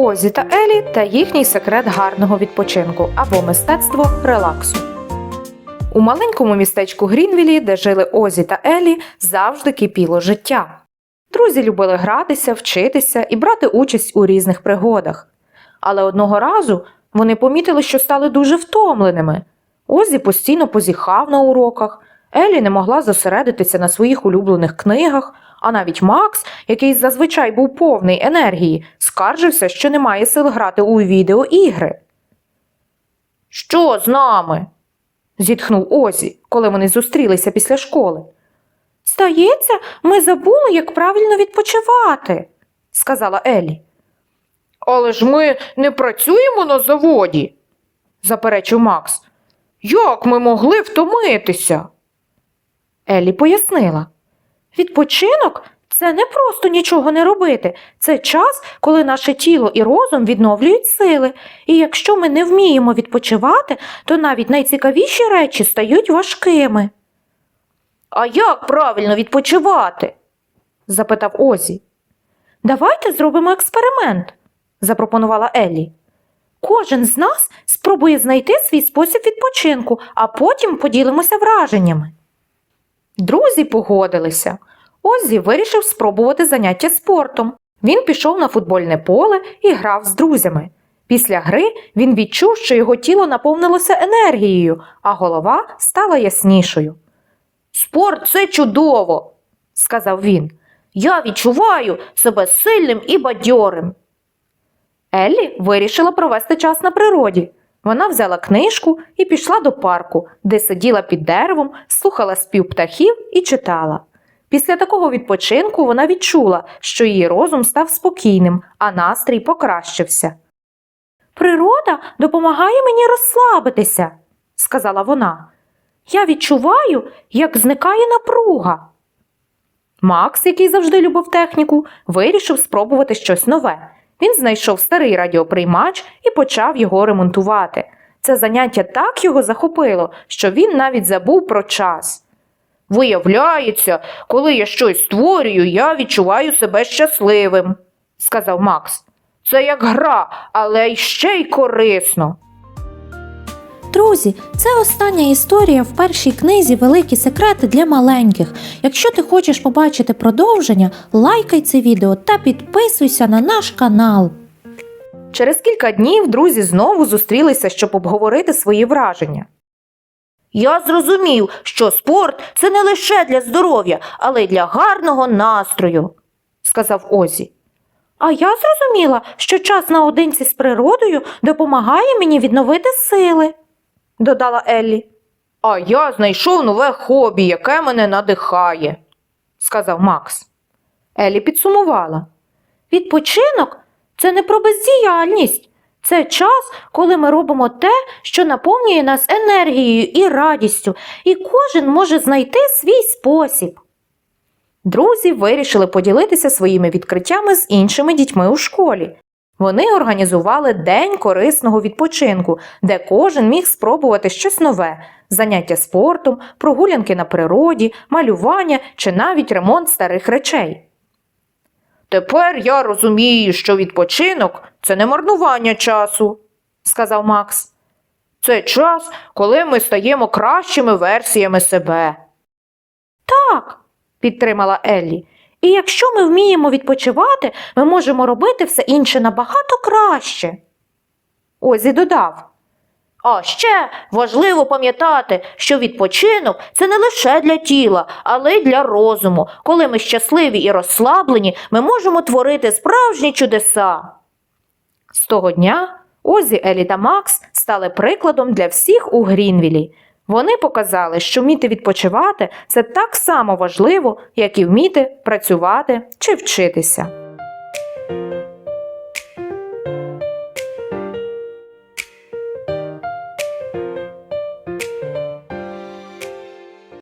Озі та Елі та їхній секрет гарного відпочинку або мистецтво релаксу. У маленькому містечку Грінвілі, де жили Озі та Елі, завжди кипіло життя. Друзі любили гратися, вчитися і брати участь у різних пригодах. Але одного разу вони помітили, що стали дуже втомленими. Озі постійно позіхав на уроках, Елі не могла зосередитися на своїх улюблених книгах, а навіть Макс, який зазвичай був повний енергії, скаржився, що не має сил грати у відеоігри. Що з нами? зітхнув Озі, коли вони зустрілися після школи. Здається, ми забули, як правильно відпочивати, сказала Елі. Але ж ми не працюємо на заводі, заперечив Макс. Як ми могли втомитися? Елі пояснила. Відпочинок це не просто нічого не робити. Це час, коли наше тіло і розум відновлюють сили. І якщо ми не вміємо відпочивати, то навіть найцікавіші речі стають важкими. А як правильно відпочивати? запитав Озі. Давайте зробимо експеримент, запропонувала Еллі. Кожен з нас спробує знайти свій спосіб відпочинку, а потім поділимося враженнями. Друзі погодилися. Оззі вирішив спробувати заняття спортом. Він пішов на футбольне поле і грав з друзями. Після гри він відчув, що його тіло наповнилося енергією, а голова стала яснішою. Спорт це чудово, сказав він. Я відчуваю себе сильним і бадьорим. Еллі вирішила провести час на природі. Вона взяла книжку і пішла до парку, де сиділа під деревом, слухала спів птахів і читала. Після такого відпочинку вона відчула, що її розум став спокійним, а настрій покращився. Природа допомагає мені розслабитися, сказала вона. Я відчуваю, як зникає напруга. Макс, який завжди любив техніку, вирішив спробувати щось нове. Він знайшов старий радіоприймач і почав його ремонтувати. Це заняття так його захопило, що він навіть забув про час. Виявляється, коли я щось створюю, я відчуваю себе щасливим, сказав Макс. Це як гра, але ще й корисно. Друзі, це остання історія в першій книзі Великі секрети для маленьких. Якщо ти хочеш побачити продовження, лайкай це відео та підписуйся на наш канал. Через кілька днів друзі знову зустрілися, щоб обговорити свої враження. Я зрозумів, що спорт це не лише для здоров'я, але й для гарного настрою, сказав Озі. А я зрозуміла, що час наодинці з природою допомагає мені відновити сили, додала Еллі. А я знайшов нове хобі, яке мене надихає, сказав Макс. Еллі підсумувала. Відпочинок це не про бездіяльність. Це час, коли ми робимо те, що наповнює нас енергією і радістю, і кожен може знайти свій спосіб. Друзі вирішили поділитися своїми відкриттями з іншими дітьми у школі. Вони організували день корисного відпочинку, де кожен міг спробувати щось нове заняття спортом, прогулянки на природі, малювання чи навіть ремонт старих речей. Тепер я розумію, що відпочинок це не марнування часу, сказав Макс. Це час, коли ми стаємо кращими версіями себе. Так, підтримала Еллі. І якщо ми вміємо відпочивати, ми можемо робити все інше набагато краще. Озі додав. А ще важливо пам'ятати, що відпочинок це не лише для тіла, але й для розуму. Коли ми щасливі і розслаблені, ми можемо творити справжні чудеса. З того дня Озі, Елі та Макс стали прикладом для всіх у Грінвілі. Вони показали, що вміти відпочивати це так само важливо, як і вміти працювати чи вчитися.